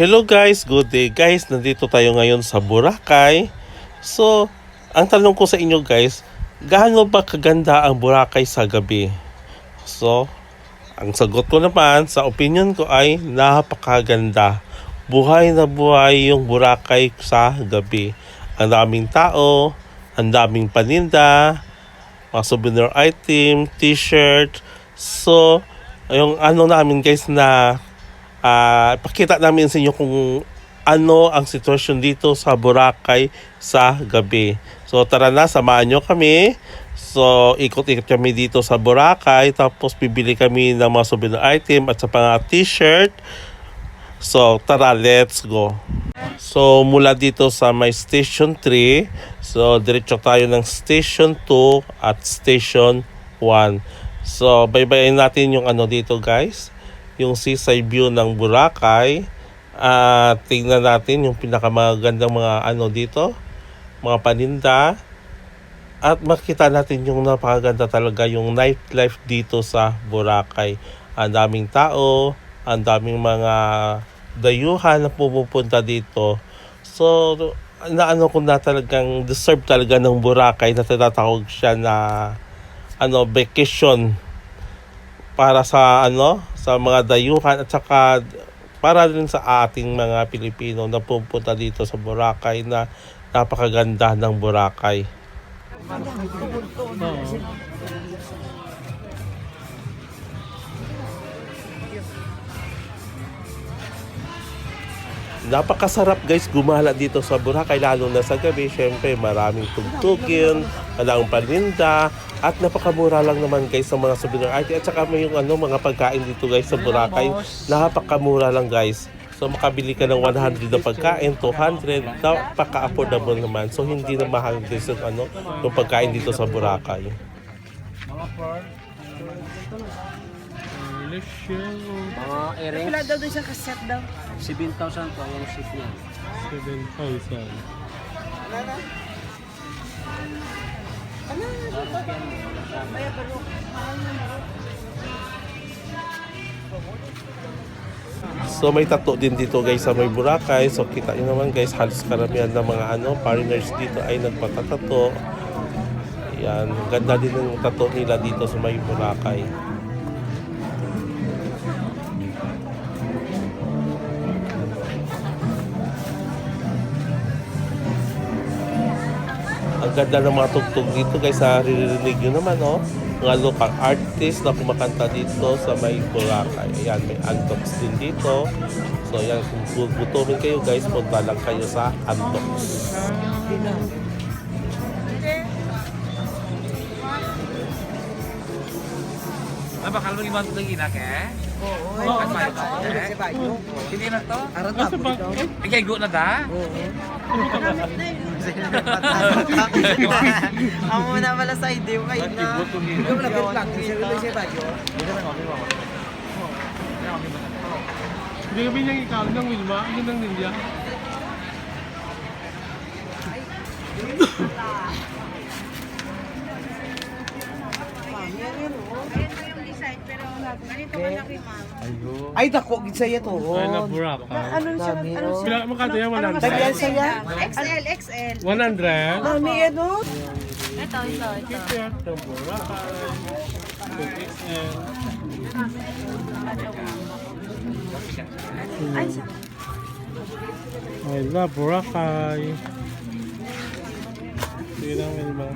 Hello guys, good day guys. Nandito tayo ngayon sa Boracay. So, ang tanong ko sa inyo guys, gaano ba kaganda ang Boracay sa gabi? So, ang sagot ko naman sa opinion ko ay napakaganda. Buhay na buhay yung Boracay sa gabi. Ang daming tao, ang daming paninda, mga souvenir item, t-shirt. So, yung ano namin guys na ah pakita namin sa inyo kung ano ang sitwasyon dito sa Boracay sa gabi. So tara na, samahan nyo kami. So ikot-ikot kami dito sa Boracay tapos bibili kami ng mga souvenir item at sa mga t-shirt. So tara, let's go. So mula dito sa may station 3, so diretso tayo ng station 2 at station 1. So baybayin natin yung ano dito guys, yung seaside view ng Boracay. At tingnan natin yung pinakamagandang mga ano dito, mga paninda. At makita natin yung napakaganda talaga yung nightlife dito sa Boracay. Ang daming tao, ang daming mga dayuhan na pumupunta dito. So, naano ko na talagang deserve talaga ng Boracay na tinatawag siya na ano vacation para sa ano sa mga dayuhan at saka para din sa ating mga Pilipino na pupunta dito sa Boracay na napakaganda ng Boracay. Napakasarap guys gumala dito sa Boracay lalo na sa gabi. Siyempre maraming tugtugin, walang paninda at napakamura lang naman guys sa mga souvenir item at saka may yung ano mga pagkain dito guys sa Boracay. Napakamura lang guys. So makabili ka ng 100 na pagkain, 200, napaka-affordable naman. So hindi na mahal guys yung ano, yung pagkain dito sa Boracay. Mga earrings, Wala daw doon siyang kaset daw. 7,000 po yung seat niya. 7,000. Maya pero mahal na. So may tato din dito guys sa may Boracay. So kita nyo naman guys, halos karamihan ng mga ano, foreigners dito ay nagpatatato. Yan, ganda din ng tato nila dito sa may Boracay. Ang ganda ng mga tugtog dito guys, sa riririnig nyo naman oh. Mga local artist na kumakanta dito sa may Boracay. Ayan, may Antox din dito. So ayan, kung gugutumin kayo guys, punta lang kayo sa Antox. Ah, bakal mo limang lagi na ke? Oo. Oh, kasi bayo ka, eh? Hindi na to? Arat na po daw. Ikay go na da? Ako muna pala sa ide mo kayo na. Ikaw na good luck. Si Rulo si Bayo. Hindi kami niyang ikaw ng Wilma, yun ang ninja. Ay, dako, gisaya to. Ay, na Boracay. Ano siya? Ano siya? Magkano yan? Dagyan 100? saya? XL, XL. 100? Mami, ano? Ito, ito, ito. Kaya ng Boracay. XL. Ay, sa... I love Boracay. Sige lang, Wilma.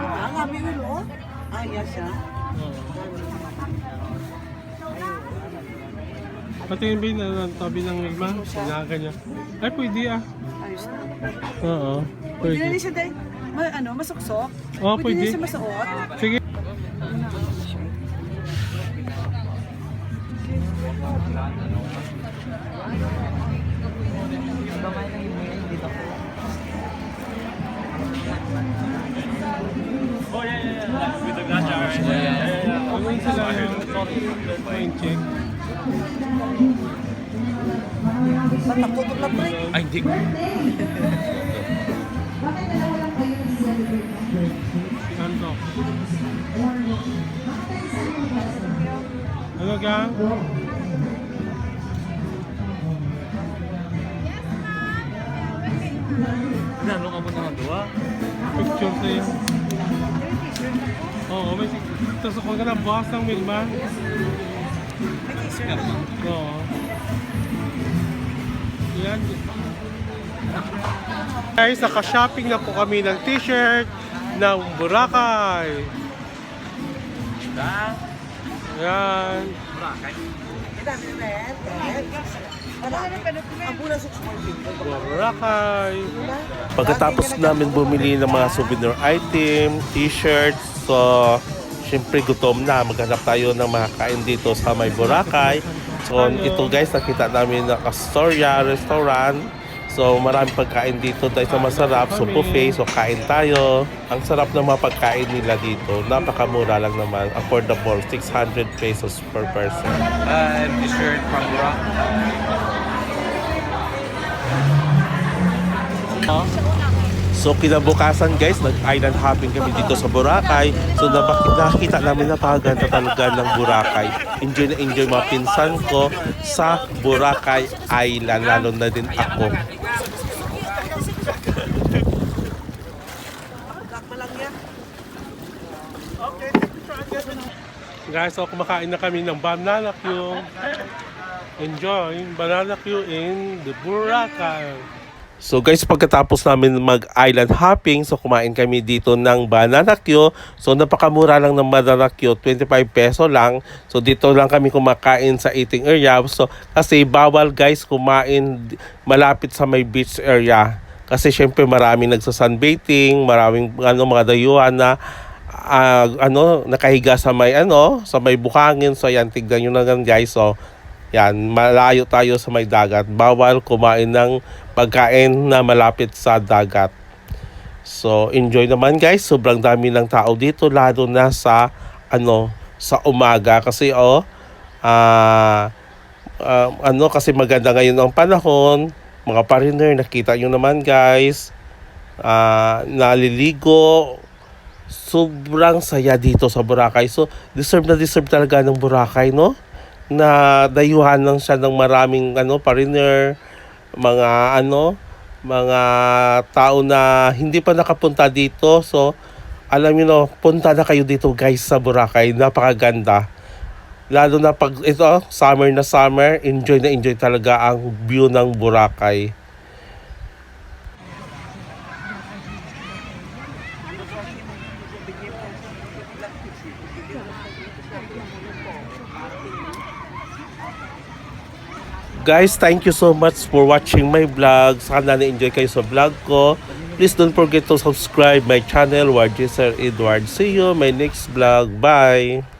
Ang kami ulo. Ay, yes siya. Patingin ba yun ang tabi ng Wilma? Sinaga niya. Ay, pwede ah. Ayos na. Oo, Pwede na pwede. rin siya dahil, ma, ano, masuksok. Oo, Pwede pwede. na siya masuot. Sige. Oh, yeah, yeah, yeah. With the glass jar, right? Yeah, yeah, yeah. I'm going to the plane check. Matakot na pre. Ay, hindi. Bakit dalawa lang kayo nag-celebrate? Ano? Ano ka? Yes, ma'am. Ano ka mo nakagawa? Picture sa'yo. Oo, may Tapos ako ka na boss ng Milman. Oo. Yan. Guys, naka-shopping na po kami ng t-shirt ng Boracay. Yan. Boracay. Pagkatapos namin bumili ng mga souvenir item, t-shirts, so syempre gutom na. Maghanap tayo ng makakain dito sa may Boracay. So ito guys, nakita namin na Astoria restaurant. So maraming pagkain dito dahil sa masarap. So buffet, so kain tayo. Ang sarap ng mga pagkain nila dito. Napakamura lang naman. Affordable, 600 pesos per person. And t-shirt from Rock. So kinabukasan guys, nag-island hopping kami dito sa Boracay. So nakita namin napakaganda talaga ng Boracay. Enjoy na enjoy mga pinsan ko sa Boracay Island, lalo na din ako. Guys, so kumakain na kami ng banana Q. Enjoy banana Q in the Boracay. So guys, pagkatapos namin mag-island hopping, so kumain kami dito ng banana Q. So napakamura lang ng banana Q, 25 peso lang. So dito lang kami kumakain sa eating area. So kasi bawal guys kumain malapit sa may beach area. Kasi syempre maraming nagsa-sunbathing, maraming ano mga dayuhan na ah, ano nakahiga sa may ano, sa may bukangin. So yan tignan niyo na gan guys. So yan, malayo tayo sa may dagat. Bawal kumain ng pagkain na malapit sa dagat. So, enjoy naman guys. Sobrang dami ng tao dito, lalo na sa, ano, sa umaga. Kasi, oh, ah, ah, ano, kasi maganda ngayon ang panahon. Mga pariner, nakita nyo naman guys. Ah, naliligo. Sobrang saya dito sa Boracay. So, deserve na deserve talaga ng Boracay, no? na dayuhan lang siya ng maraming ano pariner, mga ano, mga tao na hindi pa nakapunta dito. So, alam niyo no, punta na kayo dito guys sa Boracay. Napakaganda. Lalo na pag ito, summer na summer, enjoy na enjoy talaga ang view ng Boracay. Guys, thank you so much for watching my vlog. Sana na-enjoy kayo sa vlog ko. Please don't forget to subscribe my channel, Warjiser Edward. See you my next vlog. Bye!